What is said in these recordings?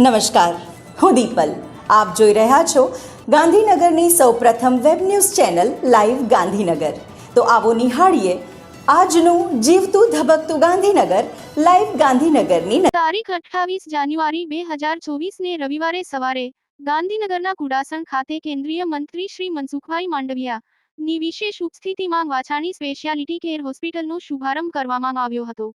નમસ્કાર. હું દીપલ. આપ જોઈ રહ્યા છો ગાંધીનગરની સૌપ્રથમ web news channel live Gandhinagar. તો આવો નિહાળીએ આજનું જીવતું ધબકતું ગાંધીનગર લાઈવ ગાંધીનગરની તારીખ અઠ્ઠાવીસ જાન્યુઆરી બે હજાર ચોવીસને રવિવારે સવારે ગાંધીનગરના કુડાસણ ખાતે કેન્દ્રીય મંત્રી શ્રી મનસુખભાઈ માંડવિયા ની વિશેષ ઉપસ્થિતિમાં વાછાણી સ્પેશિયાલિટી કેર હોસ્પિટલનો શુભારંભ કરવામાં આવ્યો હતો.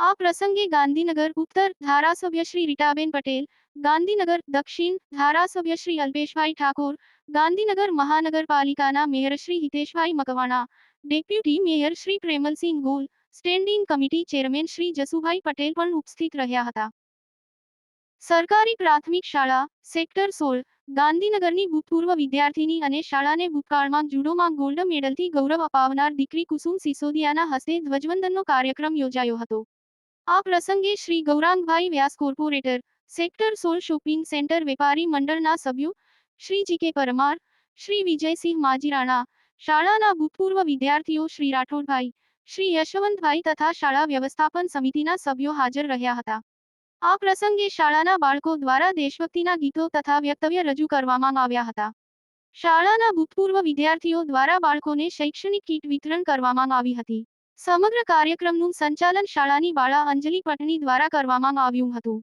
આ પ્રસંગે ગાંધીનગર ઉત્તર ધારાસભ્ય શ્રી રીટાબેન પટેલ, ગાંધીનગર દક્ષિણ ધારાસભ્ય શ્રી અલ્પેશભાઈ ઠાકોર, ગાંધીનગર મહાનગરપાલિકાના mayor Shri Hiteshbhai Makwana, deputy mayor Shri Premalsinh Gol, standing committee chairman Shri Jasubhai Patel પણ ઉપસ્થિત રહ્યા હતા. સરકારી પ્રાથમિક શાળા, સેક્ટર સોળ, ગાંધીનગરની ભૂતપૂર્વ વિદ્યાર્થીની અને શાળાને ભૂતકાળમાં જુડોમાં ગોલ્ડ મેડલથી ગૌરવ અપાવનાર દીકરી કુસુમ સિસોદિયાના હસ્તે ધ્વજવંદનનો કાર્યક્રમ યોજાયો હતો. આ પ્રસંગે શ્રી ગૌરાંગભાઈ વ્યાસ કોર્પોરેટર, સેક્ટર સોળ શોપિંગ સેન્ટર વેપારી મંડળના સભ્યો, શ્રી જી કે પરમાર, શ્રી વિજયસિંહ માજીરાણા, શાળાના ભૂતપૂર્વ વિદ્યાર્થીઓ શ્રી રાઠોડભાઈ, શ્રી યશવંતભાઈ તથા શાળા વ્યવસ્થાપન સમિતિના સભ્યો હાજર રહ્યા હતા. આ પ્રસંગે શાળાના બાળકો દ્વારા દેશભક્તિના ગીતો તથા વ્યક્તવ્ય રજૂ કરવામાં આવ્યા હતા. શાળાના ભૂતપૂર્વ વિદ્યાર્થીઓ દ્વારા બાળકોને શૈક્ષણિક કીટ વિતરણ કરવામાં આવી હતી. સમગ્ર કાર્યક્રમનું સંચાલન શાળાની બાળા અંજલિ પટણી દ્વારા કરવામાં આવ્યું હતું.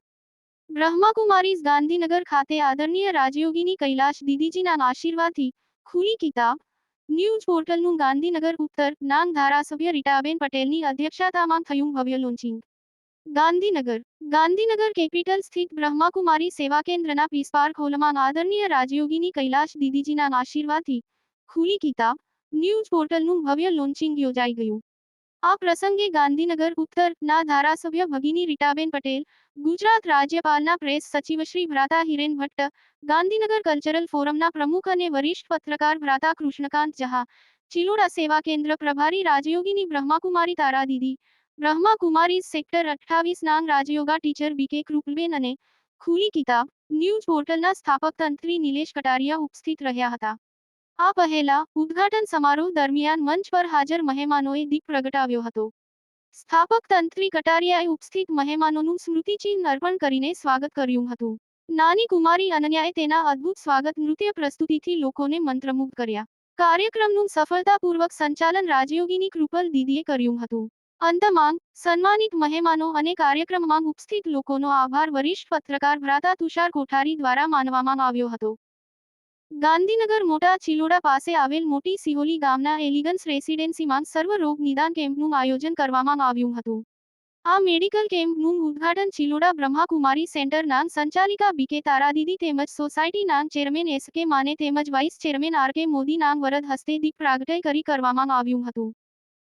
બ્રહ્માકુમારીઝ ગાંધીનગર ખાતે આદરણીય રાજયોગીની કૈલાશ દીદીજીના આશીર્વાદથી ખુલી કિતાબ, ન્યૂઝ પોર્ટલનું ગાંધીનગર ઉત્તર નાંગ ધારાસભ્ય રીટાબેન પટેલની અધ્યક્ષતામાં થયું ભવ્ય લોન્ચિંગ. ગાંધીનગર ગાંધીનગર કેપિટલ સ્થિત બ્રહ્માકુમારી સેવા કેન્દ્રના પીસપાર્ક હોલમાં આદરણીય રાજયોગીની કૈલાશ દીદીજીના આશીર્વાદથી ખુલી કિતાબ, ન્યૂઝ પોર્ટલનું ભવ્ય લોન્ચિંગ યોજાઈ ગયું. આ પ્રસંગે ગાંધીનગર ઉત્તર ના ધારાસભ્ય ભગીની રીટાબેન પટેલ, ગુજરાત રાજ્યપાલના પ્રેસ સચિવ શ્રી ભ્રાતા હિરેન ભટ્ટ, ગાંધીનગર કલ્ચરલ ફોરમના પ્રમુખ અને વરિષ્ઠ પત્રકાર ભ્રાતા કૃષ્ણકાંત જહા ચિલોડા સેવા કેન્દ્ર પ્રભારી રાજયોગીની બ્રહ્માકુમારી તારા દીદી બ્રહ્માકુમારી સેક્ટર અઠ્ઠાવીસ નાંગ રાજયોગા ટીચર બીકે કૃપલબેન અને ખુલી કિતાબ, ન્યૂઝ પોર્ટલના સ્થાપક તંત્રી નિલેશ કટારિયા ઉપસ્થિત રહ્યા હતા. આ પહેલા ઉદ્ઘાટન સમારોહ દરમિયાન મંચ પર હાજર મહેમાનોએ દીપ પ્રગટાવ્યો હતો. સ્થાપક તંત્રી કટારિયાએ ઉપસ્થિત મહેમાનોનું સ્મૃતિચિહ્ન અર્પણ કરીને સ્વાગત કર્યું હતું. નાની કુમારી અનન્યાએ તેના અદ્ભુત સ્વાગત નૃત્ય પ્રસ્તુતિથી લોકોને મંત્રમુગ્ધ કર્યા. કાર્યક્રમનું સફળતાપૂર્વક સંચાલન રાજયોગીની કૃપલ દીદીએ કર્યું હતું. અંતમાં, સન્માનિત મહેમાનો અને કાર્યક્રમમાં ઉપસ્થિત લોકોનો આભાર વરિષ્ઠ પત્રકાર ભ્રાતા તુષાર કોઠારી દ્વારા માનવામાં આવ્યો હતો. ગાંધીનગર મોટા ચિલોડા પાસે આવેલ મોટી સિહોલી ગામના એલિગન્સ રેસિડેન્સીમાં સર્વ રોગ નિદાન કેમ્પનું આયોજન કરવામાં આવ્યું હતું. આ મેડિકલ કેમ્પનું ઉદ્ઘાટન ચિલોડા બ્રહ્માકુમારી સેન્ટરના સંચાલિકા બીકે તારાદીદી તેમજ સોસાયટીના ચેરમેન એસ કે માને તેમજ વાઇસ ચેરમેન આર કે મોદીના વરદ હસ્તે દીપ પ્રાગટય કરી કરવામાં આવ્યું હતું.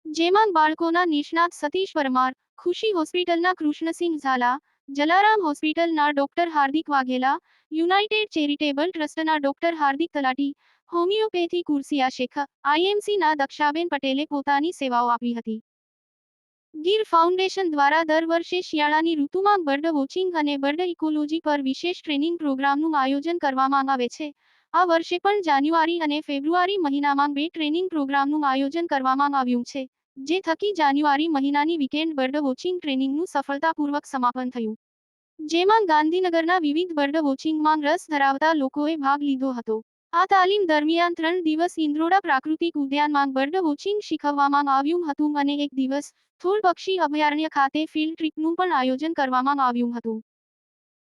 જેમાં બાળકોના નિષ્ણાત સતીશ પરમાર, ખુશી હોસ્પિટલના કૃષ્ણસિંહ ઝાલા જલારામ હોસ્પિટલના doctor Hardik Vaghela, united charitable ટ્રસ્ટના ડોક્ટર હાર્દિક તલાટી, હોમિયોપેથી કુર્સિયા શેખ, આઈએમસીના દક્ષાબેન પટેલે પોતાની સેવાઓ આપી હતી. ગીર ફાઉન્ડેશન દ્વારા દર વર્ષે શિયાળાની ઋતુમાં બર્ડ વોચિંગ અને બર્ડ ઇકોલોજી પર વિશેષ ટ્રેનિંગ પ્રોગ્રામનું આયોજન કરવામાં આવે છે. આ વર્ષે પણ જાન્યુઆરી અને ફેબ્રુઆરી મહિનામાં બે ટ્રેનિંગ પ્રોગ્રામનું આયોજન કરવામાં આવ્યું છે. જે થકી જાન્યુઆરી મહિનાની વીકેન્ડ બર્ડ વોચિંગ ટ્રેનિંગનું સફળતાપૂર્વક સમાપન થયું. જેમાં ગાંધીનગરના વિવિધ બર્ડ વોચિંગમાં રસ ધરાવતા લોકોએ ભાગ લીધો હતો. આ તાલીમ દરમિયાન ત્રણ દિવસ ઇન્દ્રોડા પ્રાકૃતિક ઉદ્યાનમાં બર્ડ વોચિંગ શીખવવામાં આવ્યું હતું અને એક દિવસ થોળ પક્ષી અભયારણ્ય ખાતે ફિલ્ડ ટ્રીપનું પણ આયોજન કરવામાં આવ્યું હતું.